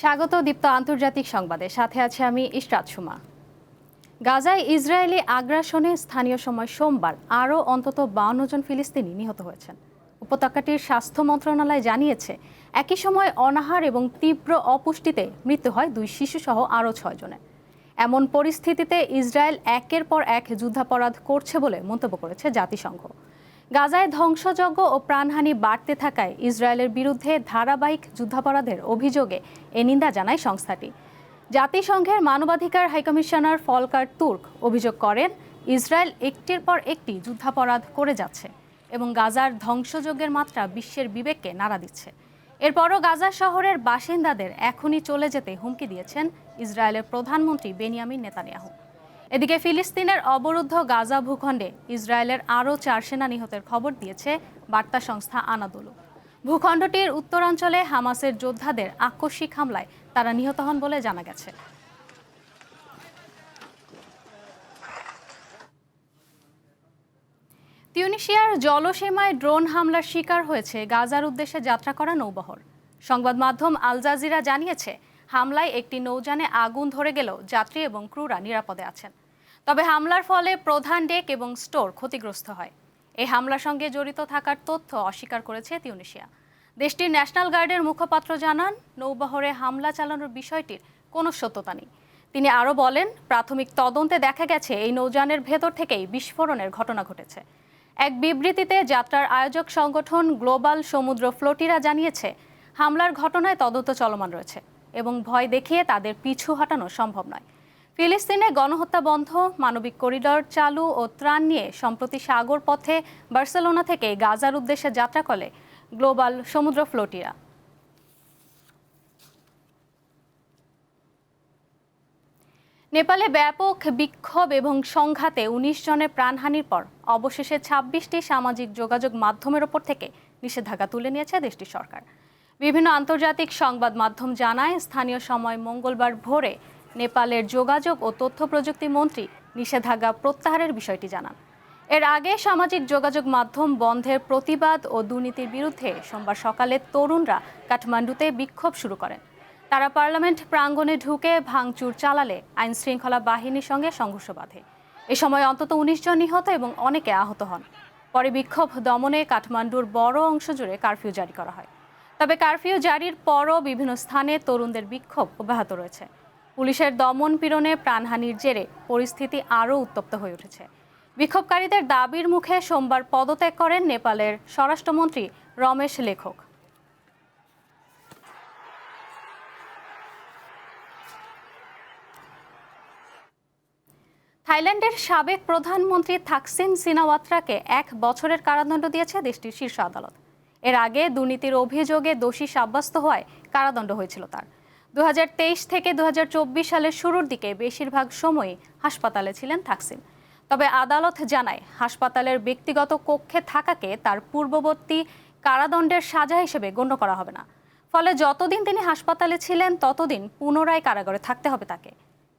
স্বাগত দীপ্ত আন্তর্জাতিক সংবাদে। সাথে আছে আমি ইশরাত সুমা। গাজায় ইসরায়েলি আগ্রাসনে স্থানীয় সময় সোমবার আরও অন্তত বাউন্ন জন ফিলিস্তিনি নিহত হয়েছেন। উপত্যকাটির স্বাস্থ্য মন্ত্রণালয় জানিয়েছে, একই সময় অনাহার এবং তীব্র অপুষ্টিতে মৃত্যু হয় দুই শিশুসহ আরও ছয় জনের। এমন পরিস্থিতিতে ইসরায়েল একের পর এক যুদ্ধাপরাধ করছে বলে মন্তব্য করেছে জাতিসংঘ। গাজায় ধ্বংসযজ্ঞ ও প্রাণহানি বাড়তে থাকায় ইসরায়েলের বিরুদ্ধে ধারাবাহিক যুদ্ধাপরাধের অভিযোগে এ নিন্দা জানায় সংস্থাটি। জাতিসংঘের মানবাধিকার হাইকমিশনার ফলকার তুর্ক অভিযোগ করেন, ইসরায়েল একটির পর একটি যুদ্ধাপরাধ করে যাচ্ছে এবং গাজার ধ্বংসযজ্ঞের মাত্রা বিশ্বের বিবেককে নাড়া দিচ্ছে। এরপরও গাজা শহরের বাসিন্দাদের এখনই চলে যেতে হুমকি দিয়েছেন ইসরায়েলের প্রধানমন্ত্রী বেনিয়ামিন নেতানিয়াহু। এদিকে ফিলিস্তিনের অবরুদ্ধ গাজা ভূখণ্ডে ইসরায়েলের আরও চার সেনা নিহতের খবর দিয়েছে বার্তা সংস্থা আনাদুলু। ভূখণ্ডটির উত্তরাঞ্চলে হামাসের যোদ্ধাদের আকস্মিক হামলায় তারা নিহত হন বলে জানা গেছে। তিউনিশিয়ার জলসীমায় ড্রোন হামলার শিকার হয়েছে গাজার উদ্দেশ্যে যাত্রা করা নৌবহর। সংবাদ মাধ্যম আল জাজিরা জানিয়েছে হামলায় একটি নৌযানে আগুন ধরে গেলেও যাত্রী এবং ক্রুরা নিরাপদে আছেন। তবে হামলার ফলে প্রধান ডেক এবং স্টোর ক্ষতিগ্রস্ত হয়। এই হামলার সঙ্গে জড়িত থাকার তথ্য অস্বীকার করেছে তিউনিশিয়া। দেশটির ন্যাশনাল গার্ডের মুখপাত্র জানান, নৌবহরে হামলা চালানোর বিষয়টির কোনো সত্যতা নেই। তিনি আরও বলেন, প্রাথমিক তদন্তে দেখা গেছে, এই নৌযানের ভেতর থেকেই বিস্ফোরণের ঘটনা ঘটেছে। এক বিবৃতিতে যাত্রার আয়োজক সংগঠন গ্লোবাল সমুদ্র ফ্লোটিরা জানিয়েছে, হামলার ঘটনায় তদন্ত চলমান রয়েছে। এবং ভয় দেখিয়ে তাদের পিছু হটানো সম্ভব নয়। ফিলিস্তিনে গণহত্যা বন্ধ, মানবিক করিডর চালু ও ত্রাণ নিয়ে সম্প্রতি সাগর পথে বার্সেলোনা থেকে গাজার উদ্দেশ্যে যাত্রা করে গ্লোবাল সমুদ্র ফ্লোটিরা। নেপালে ব্যাপক বিক্ষোভ এবং সংঘাতে উনিশ জনের প্রাণহানির পর অবশেষে ছাব্বিশটি সামাজিক যোগাযোগ মাধ্যমের ওপর থেকে নিষেধাজ্ঞা তুলে নিয়েছে দেশটির সরকার। বিভিন্ন আন্তর্জাতিক সংবাদ মাধ্যম জানায়, স্থানীয় সময় মঙ্গলবার ভোরে নেপালের যোগাযোগ ও তথ্য প্রযুক্তি মন্ত্রী নিষেধাজ্ঞা প্রত্যাহারের বিষয়টি জানান। এর আগে সামাজিক যোগাযোগ মাধ্যম বন্ধের প্রতিবাদ ও দুর্নীতির বিরুদ্ধে সোমবার সকালে তরুণরা কাঠমান্ডুতে বিক্ষোভ শুরু করেন। তারা পার্লামেন্ট প্রাঙ্গণে ঢুকে ভাঙচুর চালালে আইন শৃঙ্খলা বাহিনীর সঙ্গে সংঘর্ষ বাধে। এ সময় অন্তত উনিশ জন নিহত এবং অনেকে আহত হন। পরে বিক্ষোভ দমনে কাঠমান্ডুর বড় অংশ জুড়ে কারফিউ জারি করা হয়। তবে কারফিউ জারির পরও বিভিন্ন স্থানে তরুণদের বিক্ষোভ অব্যাহত রয়েছে। পুলিশের দমন পীড়নে প্রাণহানির জেরে পরিস্থিতি আরও উত্তপ্ত হয়ে উঠেছে। বিক্ষোভকারীদের দাবির মুখে সোমবার পদত্যাগ করেন নেপালের স্বরাষ্ট্রমন্ত্রী রমেশ লেখক। থাইল্যান্ডের সাবেক প্রধানমন্ত্রী থাকসিন সিনাওয়াত্রাকে এক বছরের কারাদণ্ড দিয়েছে দেশটির শীর্ষ আদালত। এর আগে দুর্নীতির অভিযোগে দোষী সাব্যস্ত হওয়ায় কারাদণ্ড হয়েছিল তার। দুহাজার তেইশ থেকে দু সালের শুরুর দিকে বেশিরভাগ সময়ই হাসপাতালে ছিলেন থাকসিন। তবে আদালত জানায়, হাসপাতালের ব্যক্তিগত কক্ষে থাকাকে তার পূর্ববর্তী কারাদণ্ডের সাজা হিসেবে গণ্য করা হবে না। ফলে যতদিন তিনি হাসপাতালে ছিলেন, ততদিন পুনরায় কারাগারে থাকতে হবে তাকে।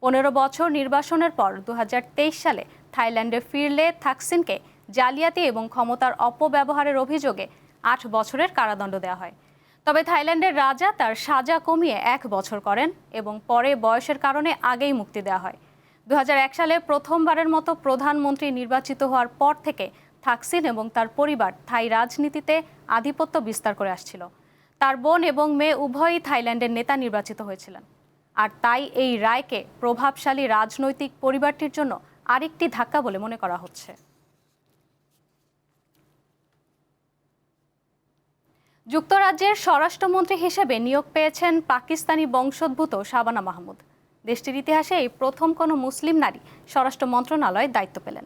পনেরো বছর নির্বাসনের পর দু হাজার তেইশ সালে থাইল্যান্ডে ফিরলে থাকসিনকে জালিয়াতি এবং ক্ষমতার অপব্যবহারের অভিযোগে আট বছরের কারাদণ্ড দেওয়া হয়। তবে থাইল্যান্ডের রাজা তার সাজা কমিয়ে এক বছর করেন এবং পরে বয়সের কারণে আগেই মুক্তি দেওয়া হয়। দু হাজার এক সালে প্রথমবারের মতো প্রধানমন্ত্রী নির্বাচিত হওয়ার পর থেকে থাকসিন এবং তার পরিবার থাই রাজনীতিতে আধিপত্য বিস্তার করে আসছিল। তার বোন এবং মেয়ে উভয়ই থাইল্যান্ডের নেতা নির্বাচিত হয়েছিলেন। আর তাই এই রায়কে প্রভাবশালী রাজনৈতিক পরিবারটির জন্য আরেকটি ধাক্কা বলে মনে করা হচ্ছে। যুক্তরাজ্যের স্বরাষ্ট্রমন্ত্রী হিসেবে নিয়োগ পেয়েছেন পাকিস্তানি বংশোদ্ভূত শাবানা মাহমুদ। দেশটির ইতিহাসে এই প্রথম কোনো মুসলিম নারী স্বরাষ্ট্র মন্ত্রণালয়ে দায়িত্ব পেলেন।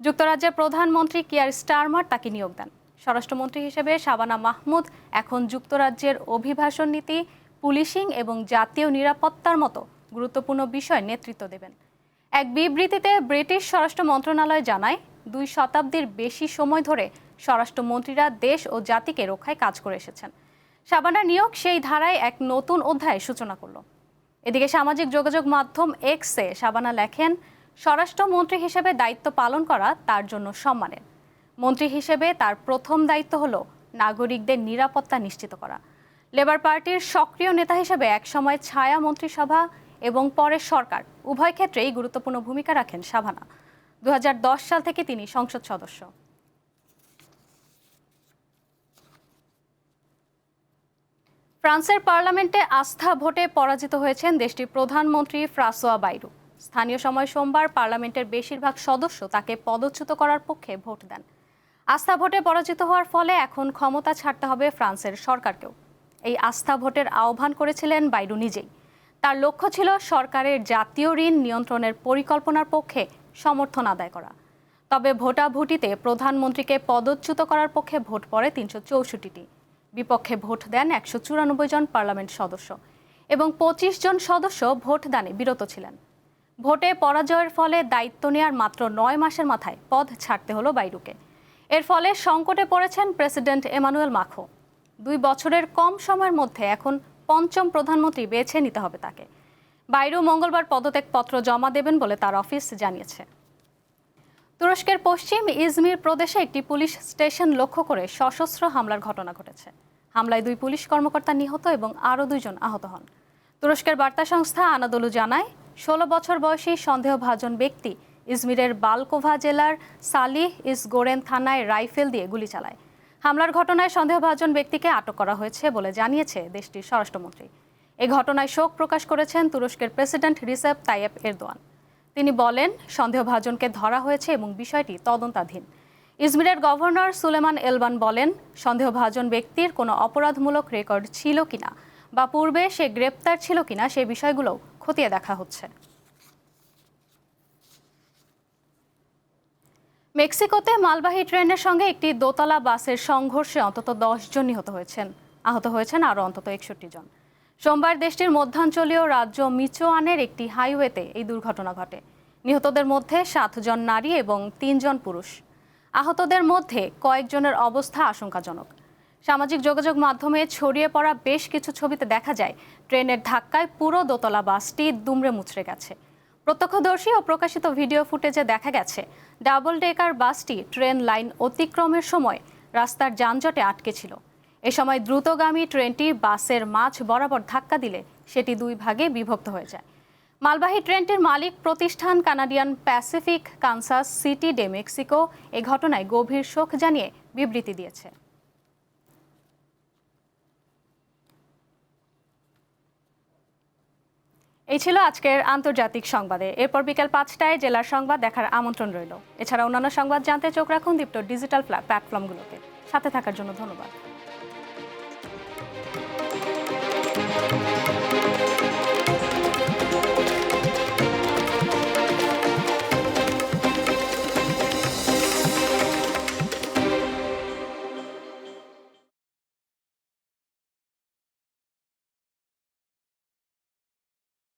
যুক্তরাজ্যের প্রধানমন্ত্রী কিয়ার স্টারমার তাকে নিয়োগ দেন। স্বরাষ্ট্রমন্ত্রী হিসেবে শাবানা মাহমুদ এখন যুক্তরাজ্যের অভিবাসন নীতি, পুলিশিং এবং জাতীয় নিরাপত্তার মতো গুরুত্বপূর্ণ বিষয় নেতৃত্ব দেবেন। এক বিবৃতিতে ব্রিটিশ স্বরাষ্ট্র মন্ত্রণালয় জানায়, দুই শতাব্দীর বেশি সময় ধরে স্বরাষ্ট্রমন্ত্রীরা দেশ ও জাতিকে রক্ষায় কাজ করে এসেছেন। শাবানার নিয়োগ সেই ধারায় এক নতুন অধ্যায়ের সূচনা করল। এদিকে সামাজিক যোগাযোগ মাধ্যম এক্সে শাবানা লেখেন, স্বরাষ্ট্রমন্ত্রী হিসেবে দায়িত্ব পালন করা তার জন্য সম্মানের। মন্ত্রী হিসেবে তার প্রথম দায়িত্ব হল নাগরিকদের নিরাপত্তা নিশ্চিত করা। লেবার পার্টির সক্রিয় নেতা হিসেবে একসময় ছায়া মন্ত্রিসভা এবং পরে সরকার, উভয় ক্ষেত্রেই গুরুত্বপূর্ণ ভূমিকা রাখেন সাভানা দু সাল থেকে তিনি সংসদ সদস্য। ফ্রান্সের পার্লামেন্টে আস্থা ভোটে পরাজিত হয়েছেন দেশটির প্রধানমন্ত্রী ফ্রাসোয়া বাইরু। স্থানীয় সময় সোমবার পার্লামেন্টের বেশিরভাগ সদস্য তাকে পদচ্যুত করার পক্ষে ভোট দেন। আস্থা ভোটে পরাজিত হওয়ার ফলে এখন ক্ষমতা ছাড়তে হবে ফ্রান্সের সরকারকেও। এই আস্থা ভোটের আহ্বান করেছিলেন বাইরু নিজেই। তার লক্ষ্য ছিল সরকারের জাতীয় ঋণ নিয়ন্ত্রণের পরিকল্পনার পক্ষে সমর্থন আদায় করা। তবে ভোটাভুটিতে প্রধানমন্ত্রীকে পদচ্যুত করার পক্ষে ভোট পড়ে তিনশো চৌষট্টিটি। বিপক্ষে ভোট দেন একশো চুরানব্বই জন পার্লামেন্ট সদস্য এবং পঁচিশ জন সদস্য ভোট দানে বিরত ছিলেন। ভোটে পরাজয়ের ফলে দায়িত্ব নেয়ার মাত্র নয় মাসের মাথায় পদ ছাড়তে হলো বাইরুকে। এর ফলে সংকটে পড়েছেন প্রেসিডেন্ট এমানুয়েল মাখো। দুই বছরের কম সময়ের মধ্যে এখন পঞ্চম প্রধানমন্ত্রী বেছে নিতে হবে তাকে। বাইরু মঙ্গলবার পদত্যাগপত্র জমা দেবেন বলে তার অফিস জানিয়েছে। তুরস্কের পশ্চিম ইজমির প্রদেশে একটি পুলিশ স্টেশন লক্ষ্য করে সশস্ত্র হামলার ঘটনা ঘটেছে। হামলায় দুই পুলিশ কর্মকর্তা নিহত এবং আরও দুইজন আহত হন। তুরস্কের বার্তা সংস্থা আনাদলু জানায়, ষোলো বছর বয়সী সন্দেহভাজন ব্যক্তি ইজমিরের বালকোভা জেলার সালিহ ইসগোরেন থানায় রাইফেল দিয়ে গুলি চালায়। হামলার ঘটনায় সন্দেহভাজন ব্যক্তিকে আটক করা হয়েছে বলে জানিয়েছে দেশটির স্বরাষ্ট্রমন্ত্রী। এ ঘটনায় শোক প্রকাশ করেছেন তুরস্কের প্রেসিডেন্ট রিসেপ তাইয়েব এরদোয়ান। তিনি বলেন, সন্দেহভাজনকে ধরা হয়েছে এবং বিষয়টি তদন্তাধীন। ইজমিরের গভর্নর সুলেমান এলবান বলেন, সন্দেহভাজন ব্যক্তির কোনো অপরাধমূলক রেকর্ড ছিল কিনা বা পূর্বে সে গ্রেপ্তার ছিল কিনা সে বিষয়গুলো খতিয়ে দেখা হচ্ছে। মেক্সিকোতে মালবাহী ট্রেনের সঙ্গে একটি দোতলা বাসের সংঘর্ষে অন্তত দশ জন নিহত হয়েছেন। আহত হয়েছেন আরও অন্তত একষট্টি জন। সোমবার দেশটির মধ্যাঞ্চলীয় রাজ্য মিচোয়ানের একটি হাইওয়েতে এই দুর্ঘটনা ঘটে। নিহতদের মধ্যে সাতজন নারী এবং তিনজন পুরুষ। আহতদের মধ্যে কয়েকজনের অবস্থা আশঙ্কাজনক। সামাজিক যোগাযোগ মাধ্যমে ছড়িয়ে পড়া বেশ কিছু ছবিতে দেখা যায়, ট্রেনের ধাক্কায় পুরো দোতলা বাসটি দুমড়ে মুচড়ে গেছে। প্রত্যক্ষদর্শী ও প্রকাশিত ভিডিও ফুটেজে দেখা গেছে, ডাবল ডেকার বাসটি ট্রেন লাইন অতিক্রমের সময় রাস্তার যানজটে আটকে ছিল। এ সময় দ্রুতগামী ট্রেনটি বাসের মাঝ বরাবর ধাক্কা দিলে সেটি দুই ভাগে বিভক্ত হয়ে যায়। মালবাহী ট্রেনটির মালিক প্রতিষ্ঠান Canadian Pacific, Kansas City, de Mexico এ ঘটনায় গভীর শোক জানিয়ে বিবৃতি দিয়েছে। এই ছিল আজকের আন্তর্জাতিক সংবাদে। এরপর বিকেল পাঁচটায় জেলার সংবাদ দেখার আমন্ত্রণ রইল। এছাড়া অন্যান্য সংবাদ জানতে চোখ রাখুন দীপ্ত ডিজিটাল প্ল্যাটফর্মগুলোতে। সাথে থাকার জন্য ধন্যবাদ।